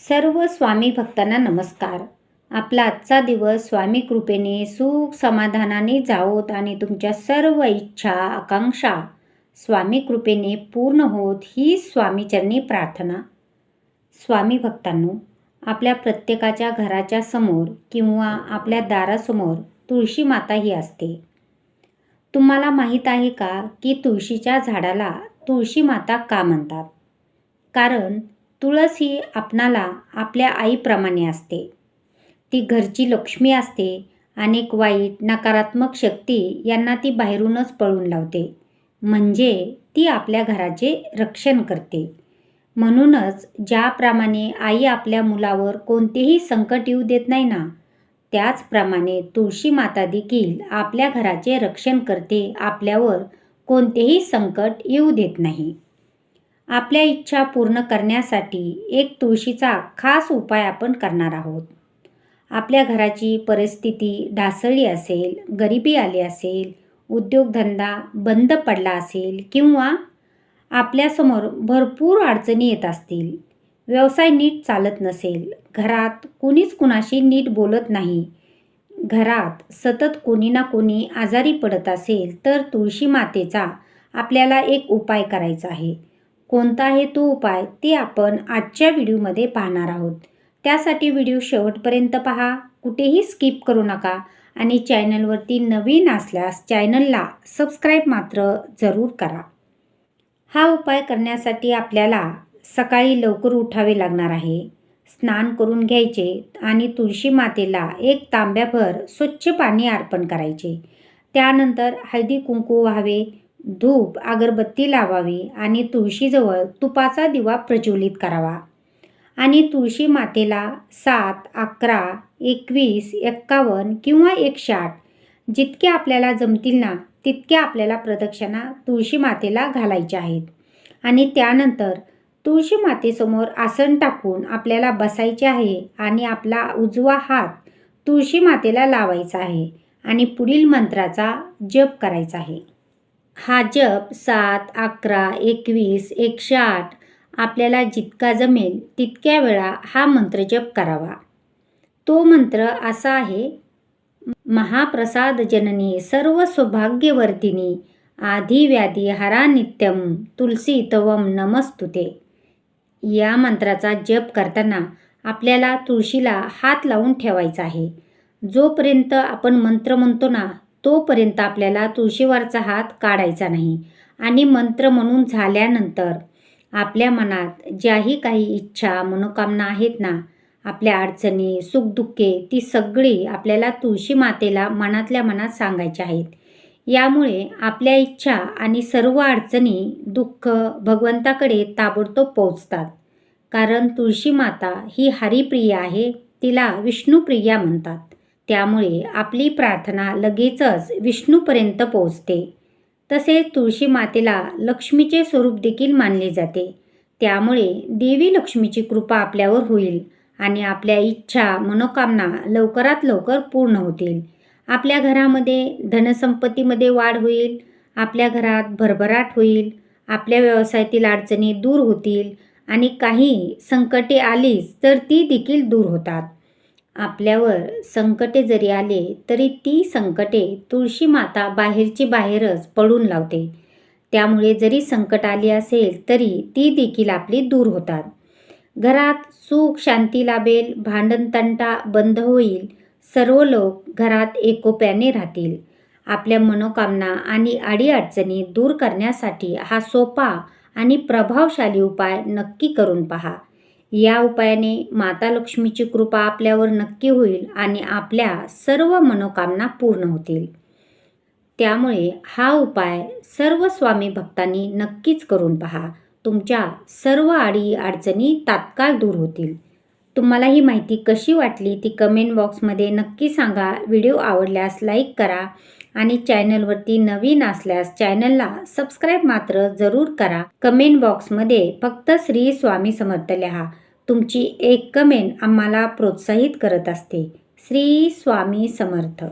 सर्व स्वामी भक्तांना नमस्कार. आपला आजचा दिवस स्वामी कृपेने सुख समाधानाने जावोत आणि तुमच्या सर्व इच्छा आकांक्षा स्वामी कृपेने पूर्ण होत ही स्वामीचरणी प्रार्थना. स्वामी भक्तांनो आपल्या प्रत्येकाच्या घराच्या समोर किंवा आपल्या दारासमोर तुळशी माता ही असते. तुम्हाला माहीत आहे का की तुळशीच्या झाडाला तुळशी माता का म्हणतात? कारण तुळस ही आपणाला आपल्या आईप्रमाणे असते. ती घरची लक्ष्मी असते अनेक वाईट नकारात्मक शक्ती यांना ती बाहेरूनच पळून लावते. म्हणजे ती आपल्या घराचे रक्षण करते. म्हणूनच ज्याप्रमाणे आई आपल्या मुलावर कोणतेही संकट येऊ देत नाही ना त्याचप्रमाणे तुळशी माता देखील आपल्या घराचे रक्षण करते आपल्यावर कोणतेही संकट येऊ देत नाही. आपल्या इच्छा पूर्ण करण्यासाठी एक तुळशीचा खास उपाय आपण करणार आहोत. आपल्या घराची परिस्थिती ढासळली असेल गरिबी आली असेल उद्योगधंदा बंद पडला असेल किंवा आपल्यासमोर भरपूर अडचणी येत असतील व्यवसाय नीट चालत नसेल घरात कुणीच कुणाशी नीट बोलत नाही घरात सतत कोणी ना कोणी आजारी पडत असेल तर तुळशी मातेचा आपल्याला एक उपाय करायचा आहे. कोणता आहे तो उपाय ते आपण आजच्या व्हिडिओमध्ये पाहणार आहोत. त्यासाठी व्हिडिओ शेवटपर्यंत पहा कुठेही स्किप करू नका आणि चॅनलवरती नवीन असल्यास चॅनलला सबस्क्राईब मात्र जरूर करा. हा उपाय करण्यासाठी आपल्याला सकाळी लवकर उठावे लागणार आहे. स्नान करून घ्यायचे आणि तुळशी मातेला एक तांब्याभर स्वच्छ पाणी अर्पण करायचे. त्यानंतर हळदी कुंकू व्हावे धूप अगरबत्ती लावावी आणि तुळशीजवळ तुपाचा दिवा प्रज्वलित करावा. आणि तुळशी मातेला सात अकरा एकवीस एक्कावन्न किंवा एकशे आठ जितके आपल्याला जमतील ना तितक्या आपल्याला प्रदक्षिणा तुळशी मातेला घालायच्या आहेत. आणि त्यानंतर तुळशी मातेसमोर आसन टाकून आपल्याला बसायचे आहे आणि आपला उजवा हात तुळशी मातेला लावायचा आहे आणि पुढील मंत्राचा जप करायचा आहे. हा जप सात अकरा एकवीस एकशे आठ आपल्याला जितका जमेल तितक्या वेळा हा मंत्र जप करावा. तो मंत्र असा आहे महाप्रसाद जननी सर्व सौभाग्यवर्धिनी आधी व्याधी हरा नित्यम तुलसी तवम नमस्तुते. या मंत्राचा जप करताना आपल्याला तुळशीला हात लावून ठेवायचा आहे. जोपर्यंत आपण मंत्र म्हणतो ना तोपर्यंत आपल्याला तुळशीवरचा हात काढायचा नाही. आणि मंत्र म्हणून झाल्यानंतर आपल्या मनात ज्याही काही इच्छा मनोकामना आहेत ना आपल्या अडचणी सुखदुःखे ती सगळी आपल्याला तुळशी मातेला मनातल्या मनात सांगायच्या आहेत. यामुळे आपल्या इच्छा आणि सर्व अडचणी दुःख भगवंताकडे ताबडतोब पोहोचतात. कारण तुळशी माता ही हरिप्रिय आहे तिला विष्णुप्रिया म्हणतात. त्यामुळे आपली प्रार्थना लगेचच विष्णूपर्यंत पोहोचते. तसेच तुळशी मातेला लक्ष्मीचे स्वरूप देखील मानले जाते. त्यामुळे देवी लक्ष्मीची कृपा आपल्यावर होईल आणि आपल्या इच्छा मनोकामना लवकरात लवकर पूर्ण होतील. आपल्या घरामध्ये धनसंपत्तीमध्ये वाढ होईल आपल्या घरात भरभराट होईल आपल्या व्यवसायातील अडचणी दूर होतील आणि काही संकटे आलीच तर ती देखील दूर होतात. आपल्यावर संकटे जरी आले तरी ती संकटे तुळशी माता बाहेरची बाहेरच पडून लावते. त्यामुळे जरी संकट आली असेल तरी ती देखील आपली दूर होतात. घरात सुख शांती लाभेल भांडणतंटा बंद होईल. सर्व लोक घरात एकोप्याने राहतील. आपल्या मनोकामना आणि अडीअडचणी दूर करण्यासाठी हा सोपा आणि प्रभावशाली उपाय नक्की करून पहा. या उपायाने माता लक्ष्मीची कृपा आपल्यावर नक्की होईल आणि आपल्या सर्व मनोकामना पूर्ण होतील. त्यामुळे हा उपाय सर्व स्वामी भक्तांनी नक्कीच करून पहा. तुमच्या सर्व अडी अडचणी तात्काळ दूर होतील. तुम्हाला ही माहिती कशी वाटली ती कमेंट बॉक्समध्ये नक्की सांगा. व्हिडिओ आवडल्यास लाईक करा आणि चॅनलवरती नवीन असल्यास चॅनलला सबस्क्राईब मात्र जरूर करा. कमेंट बॉक्समध्ये फक्त श्री स्वामी समर्थ लिहा. तुमची एक कमेंट आम्हाला प्रोत्साहित करत असते. श्री स्वामी समर्थ.